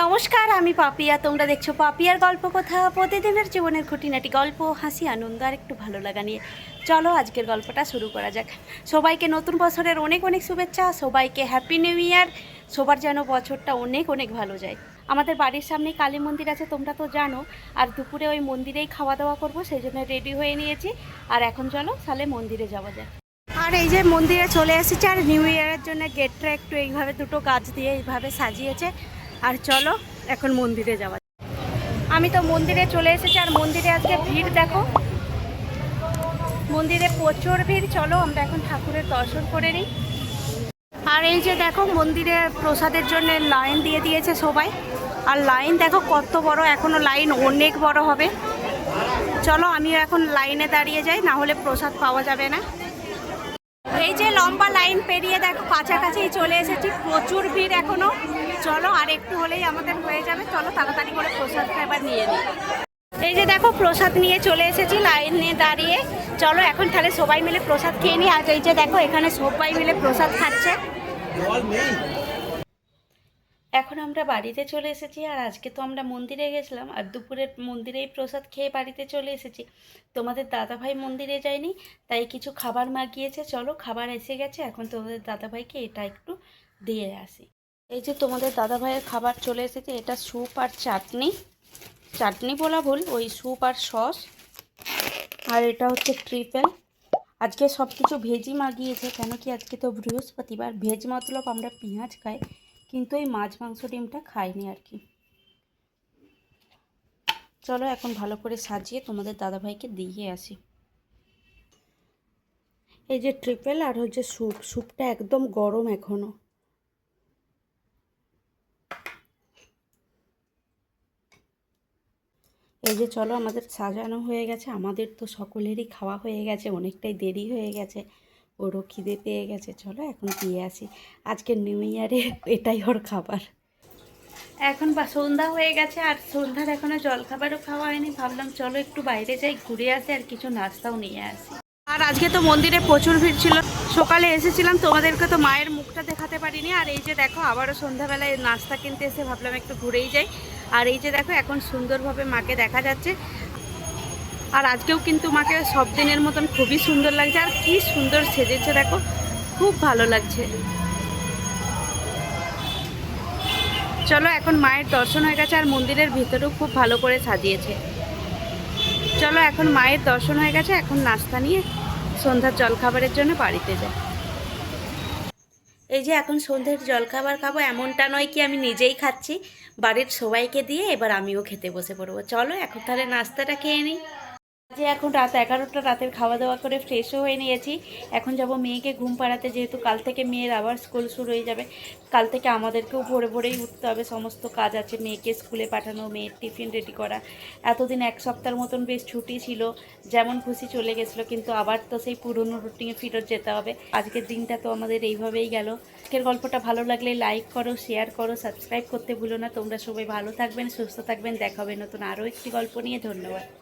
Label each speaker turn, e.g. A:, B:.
A: নমস্কার, আমি পাপিয়া। তোমরা দেখছ পাপিয়ার গল্প কথা। প্রতিদিনের জীবনের খুঁটিনাটি গল্প, হাসি, আনন্দ আর একটু ভালো লাগা নিয়ে। চলো আজকের গল্পটা শুরু করা যাক। সবাইকে নতুন বছরের অনেক অনেক শুভেচ্ছা, সবাইকে হ্যাপি নিউ ইয়ার সবার যেন বছরটা অনেক অনেক ভালো যায়। আমাদের বাড়ির সামনে কালী মন্দির আছে, তোমরা তো জানো। আর দুপুরে ওই মন্দিরেই খাওয়া দাওয়া করব সেই জন্য রেডি হয়ে নিয়েছি। আর এখন চলো তাহলে মন্দিরে যাওয়া যায় আর এই যে মন্দিরে চলে এসেছে, আর নিউ ইয়ারের জন্য গেটটা একটু এইভাবে দুটো গাছ দিয়ে এইভাবে সাজিয়েছে। আর চলো, এখন মন্দিরে যাওয়া আমি তো মন্দিরে চলে এসেছি, আর মন্দিরে আজকে ভিড় দেখো। মন্দিরে প্রচুর ভিড়, চলো আমরা এখন ঠাকুরের দর্শন করে নিই। আর এই যে দেখো, মন্দিরে প্রসাদের জন্য লাইন দিয়ে দিয়েছে সবাই। আর লাইন দেখো কত বড়, এখনও লাইন অনেক বড় হবে। চলো, আমিও এখন লাইনে দাঁড়িয়ে যাই, না হলে প্রসাদ পাওয়া যাবে না। এই যে লম্বা লাইন পেরিয়ে দেখো, কাছাকাছি চলে এসেছি, প্রচুর ভিড় এখনও। চলো, আর একটু হলেই আমাদের হয়ে যাবে। চলো, তাড়াতাড়ি করে প্রসাদটা এবার নিয়ে নিই। এই যে দেখো, প্রসাদ নিয়ে চলে এসেছি লাইন নিয়ে দাঁড়িয়ে। চলো, এখন তাহলে সবাই মিলে প্রসাদ খেয়ে নিই। আর এই যে দেখো, এখানে সবাই মিলে প্রসাদ খাচ্ছে। এখন আমরা বাড়িতে চলে এসেছি, আর আজকে তো আমরা মন্দিরে গেছিলাম, আর দুপুরের মন্দিরেই প্রসাদ খেয়ে বাড়িতে চলে এসেছি। তোমাদের দাদাভাই মন্দিরে যায়নি, তাই কিছু খাবার মাগিয়েছে। চলো, খাবার এসে গেছে, এখন তোমাদের দাদাভাইকে এটা একটু দিয়ে আসি। এই যে তোমাদের দাদাভাইয়ের খাবার চলে এসেছে, এটা স্যুপ আর চাটনি। চাটনি বলা ভুল, ওই স্যুপ আর সস। আর এটা হচ্ছে ট্রিপেল। আজকে সব কিছু ভেজই মাগিয়েছে কেন কি আজকে তো বৃহস্পতিবার। ভেজ মতলব আমরা পেঁয়াজ খাই, কিন্তু এই মাছ মাংস ডিমটা খাইনি আর কি। চলো এখন ভালো করে সাজিয়ে তোমাদের দাদাভাইকে দিয়ে আসি। এই যে ট্রিপেল আর হচ্ছে স্যুপ, স্যুপটা একদম গরম এখনও। এই যে চলো আমাদের সাজানো হয়ে গেছে, আমাদের তো সকলেরই খাওয়া হয়ে গেছে, অনেকটাই দেরি হয়ে গেছে, ওরও খিদে পেয়ে গেছে। চলো এখন দিয়ে আসি। আজকে নিউ ইয়ারে এটাই ওর খাবার। এখন বা, সন্ধ্যা হয়ে গেছে আর সন্ধ্যার এখনও জলখাবারও খাওয়া হয়নি। ভাবলাম চলো একটু বাইরে যাই, ঘুরে আসি আর কিছু নাস্তাও নিয়ে আসি। আর আজকে তো মন্দিরে প্রচুর ভিড় ছিল। সকালে এসেছিলাম, তোমাদেরকে তো মায়ের মুখটা দেখাতে পারিনি। আর এই যে দেখো, আবারও সন্ধ্যাবেলায় নাস্তা কিনতে এসে ভাবলাম একটু ঘুরেই যাই। আর এই যে দেখো, এখন সুন্দরভাবে মাকে দেখা যাচ্ছে। আর আজকেও কিন্তু মাকে সব দিনের মতন খুবই সুন্দর লাগছে। আর কি সুন্দর সেজেছে দেখো, খুব ভালো লাগছে। চলো, এখন মায়ের দর্শন হয়ে গেছে, আর মন্দিরের ভিতরেও খুব ভালো করে সাজিয়েছে। চলো, এখন মায়ের দর্শন হয়ে গেছে, এখন নাস্তা নিয়ে সন্ধ্যার জলখাবারের জন্য বাড়িতে যাই। এই যে এখন সন্ধ্যের জলখাবার খাব, এমনটা নয় কি আমি নিজেই খাচ্ছি। বাড়ির সবাইকে দিয়ে এবার আমিও খেতে বসে পড়ব। চলো, এখন তাহলে নাস্তাটা খেয়ে নিই। যে এখন রাত এগারোটা, রাতের খাওয়া দাওয়া করে ফ্রেশও হয়ে নিয়েছি। এখন যাব মেয়েকে ঘুম পাড়াতে, যেহেতু কাল থেকে মেয়ের আবার স্কুল শুরু হয়ে যাবে। কাল থেকে আমাদেরকেও ভোরে ভোরেই উঠতে হবে, সমস্ত কাজ আছে মেয়েকে স্কুলে পাঠানো, মেয়ের টিফিন রেডি করা। এতদিন এক সপ্তাহের মতন বেশ ছুটি ছিল, যেমন খুশি চলে গেছিল, কিন্তু আবার তো সেই পুরনো রুটিনে ফিরত যেতে হবে। আজকের দিনটা তো আমাদের এইভাবেই গেল। আজকের গল্পটা ভালো লাগলে লাইক করো শেয়ার করো সাবস্ক্রাইব করতে ভুলো না। তোমরা সবাই ভালো থাকবেন, সুস্থ থাকবেন। দেখা হবে নতুন আরও একটি গল্প নিয়ে। ধন্যবাদ।